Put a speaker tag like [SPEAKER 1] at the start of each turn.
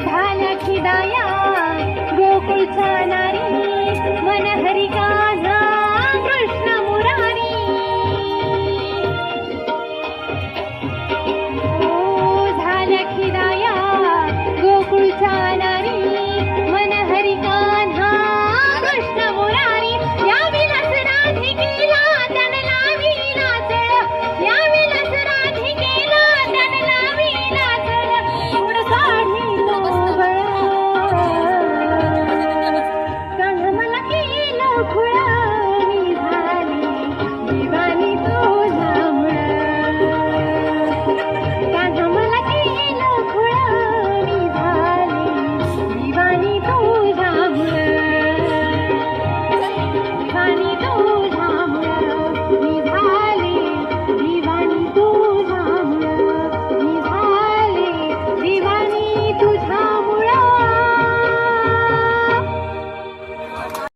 [SPEAKER 1] झाल्या खिदाया गोकुळचा नारी मन हरी